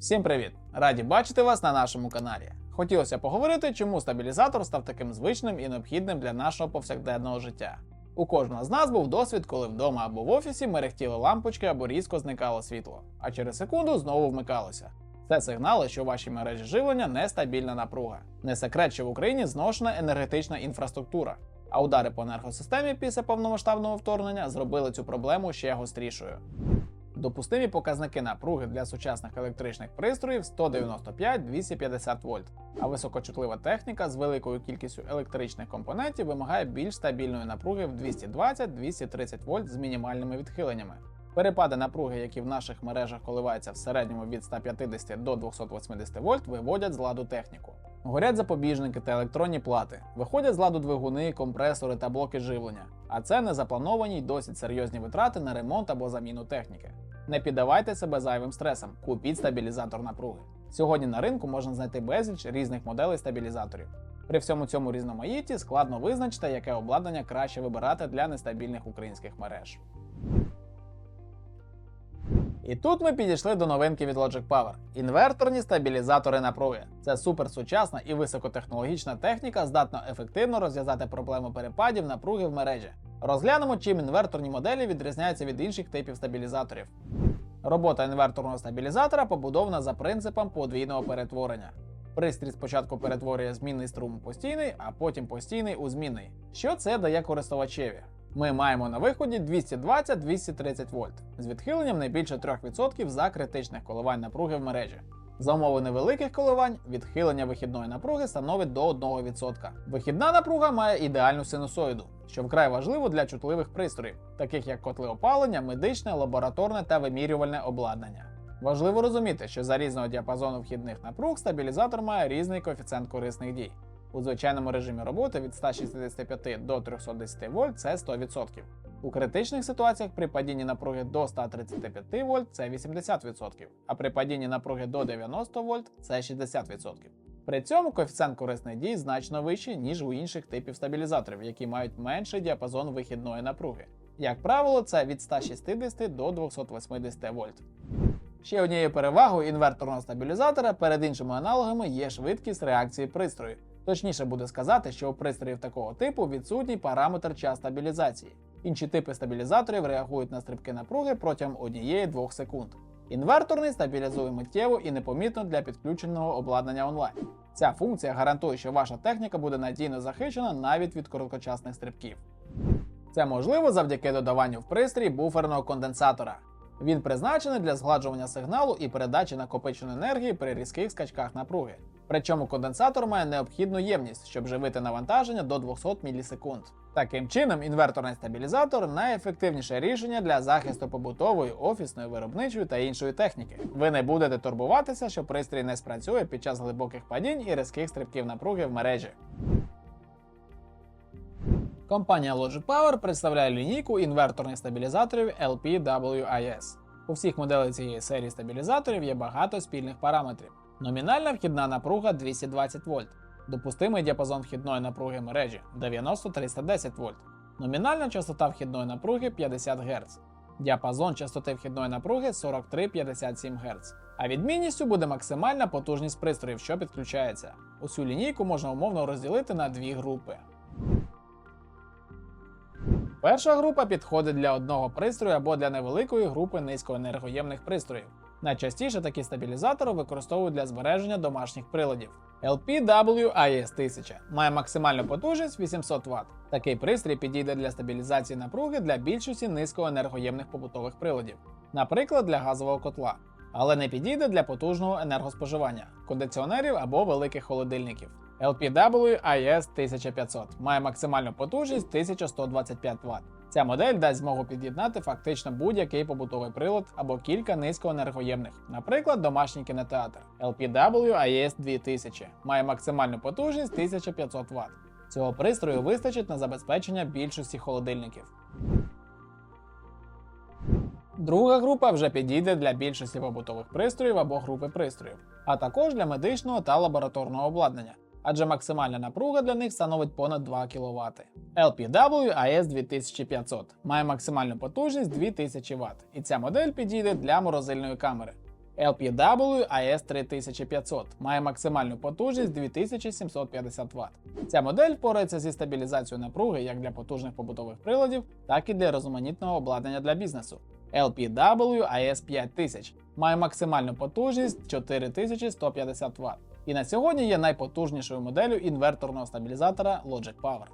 Всім привіт! Раді бачити вас на нашому каналі. Хотілося поговорити, чому стабілізатор став таким звичним і необхідним для нашого повсякденного життя. У кожного з нас був досвід, коли вдома або в офісі мерехтіли лампочки або різко зникало світло, а через секунду знову вмикалося. Це сигнали, що у вашій мережі живлення нестабільна напруга. Не секрет, що в Україні зношена енергетична інфраструктура. А удари по енергосистемі після повномасштабного вторгнення зробили цю проблему ще гострішою. Допустимі показники напруги для сучасних електричних пристроїв 195-250 вольт, а високочутлива техніка з великою кількістю електричних компонентів вимагає більш стабільної напруги в 220-230 вольт з мінімальними відхиленнями. Перепади напруги, які в наших мережах коливаються в середньому від 150 до 280 вольт, виводять з ладу техніку. Горять запобіжники та електронні плати, виходять з ладу двигуни, компресори та блоки живлення, а це незаплановані й досить серйозні витрати на ремонт або заміну техніки. Не піддавайте себе зайвим стресам, купіть стабілізатор напруги. Сьогодні на ринку можна знайти безліч різних моделей стабілізаторів. При всьому цьому різноманітті складно визначити, яке обладнання краще вибирати для нестабільних українських мереж. І тут ми підійшли до новинки від Logic Power інверторні стабілізатори напруги. Це суперсучасна і високотехнологічна техніка, здатна ефективно розв'язати проблему перепадів напруги в мережі. Розглянемо, чим інверторні моделі відрізняються від інших типів стабілізаторів. Робота інверторного стабілізатора побудована за принципом подвійного перетворення. Пристрій спочатку перетворює змінний струм у постійний, а потім постійний у змінний. Що це дає користувачеві? Ми маємо на виході 220-230 вольт з відхиленням не більше 3% за критичних коливань напруги в мережі. За умови невеликих коливань відхилення вихідної напруги становить до 1%. Вихідна напруга має ідеальну синусоїду, що вкрай важливо для чутливих пристроїв, таких як котли опалення, медичне, лабораторне та вимірювальне обладнання. Важливо розуміти, що за різного діапазону вхідних напруг стабілізатор має різний коефіцієнт корисних дій. У звичайному режимі роботи від 165 до 310 вольт це 100%. У критичних ситуаціях при падінні напруги до 135 вольт це 80%, а при падінні напруги до 90 вольт це 60%. При цьому коефіцієнт корисних дій значно вищий, ніж у інших типів стабілізаторів, які мають менший діапазон вихідної напруги. Як правило, це від 160 до 280 вольт. Ще однією перевагою інверторного стабілізатора перед іншими аналогами є швидкість реакції пристрою. Точніше буде сказати, що у пристроїв такого типу відсутній параметр час стабілізації. Інші типи стабілізаторів реагують на стрибки напруги протягом 1-2 секунд. Інверторний стабілізує миттєво і непомітно для підключеного обладнання онлайн. Ця функція гарантує, що ваша техніка буде надійно захищена навіть від короткочасних стрибків. Це можливо завдяки додаванню в пристрій буферного конденсатора. Він призначений для згладжування сигналу і передачі накопиченої енергії при різких скачках напруги. Причому конденсатор має необхідну ємність, щоб живити навантаження до 200 мілісекунд. Таким чином, інверторний стабілізатор найефективніше рішення для захисту побутової, офісної, виробничої та іншої техніки. Ви не будете турбуватися, що пристрій не спрацює під час глибоких падінь і різких стрибків напруги в мережі. Компанія Logic Power представляє лінійку інверторних стабілізаторів LPWIS. У всіх моделей цієї серії стабілізаторів є багато спільних параметрів. Номінальна вхідна напруга 220 вольт, допустимий діапазон вхідної напруги мережі 90-310 вольт, номінальна частота вхідної напруги 50 Гц, діапазон частоти вхідної напруги 43-57 Гц. А відмінністю буде максимальна потужність пристроїв, що підключається. Усю лінійку можна умовно розділити на дві групи. Перша група підходить для одного пристрою або для невеликої групи низькоенергоємних пристроїв. Найчастіше такі стабілізатори використовують для збереження домашніх приладів. LPWIS 1000 має максимальну потужність 800 Вт. Такий пристрій підійде для стабілізації напруги для більшості низькоенергоємних побутових приладів, наприклад, для газового котла, але не підійде для потужного енергоспоживання, кондиціонерів або великих холодильників. LPWIS 1500 має максимальну потужність 1125 Вт. Ця модель дасть змогу під'єднати фактично будь-який побутовий прилад або кілька низькоенергоємних, наприклад, домашній кінотеатр. LPWIS 2000 має максимальну потужність 1500 Вт. Цього пристрою вистачить на забезпечення більшості холодильників. Друга група вже підійде для більшості побутових пристроїв або групи пристроїв, а також для медичного та лабораторного обладнання, адже максимальна напруга для них становить понад 2 кВт. LPW AS 2500 має максимальну потужність 2000 Вт, і ця модель підійде для морозильної камери. LPW AS 3500 має максимальну потужність 2750 Вт. Ця модель впорається зі стабілізацією напруги як для потужних побутових приладів, так і для розуманітного обладнання для бізнесу. LPW AS 5000 має максимальну потужність 4150 Вт. І на сьогодні є найпотужнішою моделлю інверторного стабілізатора Logic Power.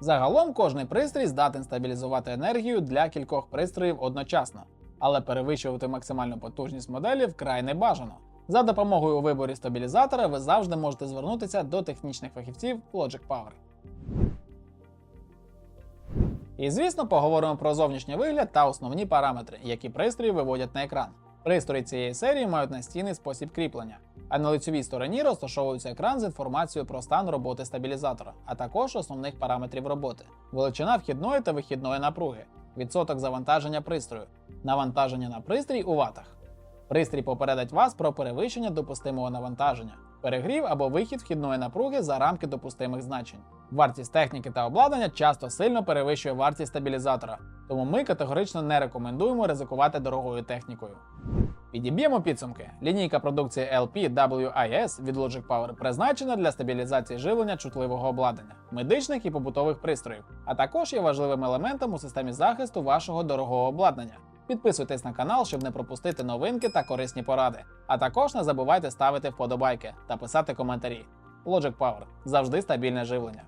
Загалом кожний пристрій здатен стабілізувати енергію для кількох пристроїв одночасно, але перевищувати максимальну потужність моделі вкрай не бажано. За допомогою у виборі стабілізатора ви завжди можете звернутися до технічних фахівців Logic Power. І звісно, поговоримо про зовнішній вигляд та основні параметри, які пристрої виводять на екран. Пристрої цієї серії мають настійний спосіб кріплення, а на лицевій стороні розташовується екран з інформацією про стан роботи стабілізатора, а також основних параметрів роботи, величина вхідної та вихідної напруги, відсоток завантаження пристрою, навантаження на пристрій у ватах. Пристрій попередить вас про перевищення допустимого навантаження, перегрів або вихід вхідної напруги за рамки допустимих значень. Вартість техніки та обладнання часто сильно перевищує вартість стабілізатора, тому ми категорично не рекомендуємо ризикувати дорогою технікою. Підіб'ємо підсумки. Лінійка продукції LPWIS від Logic Power призначена для стабілізації живлення чутливого обладнання, медичних і побутових пристроїв, а також є важливим елементом у системі захисту вашого дорогого обладнання. Підписуйтесь на канал, щоб не пропустити новинки та корисні поради. А також не забувайте ставити вподобайки та писати коментарі. Logic Power завжди стабільне живлення.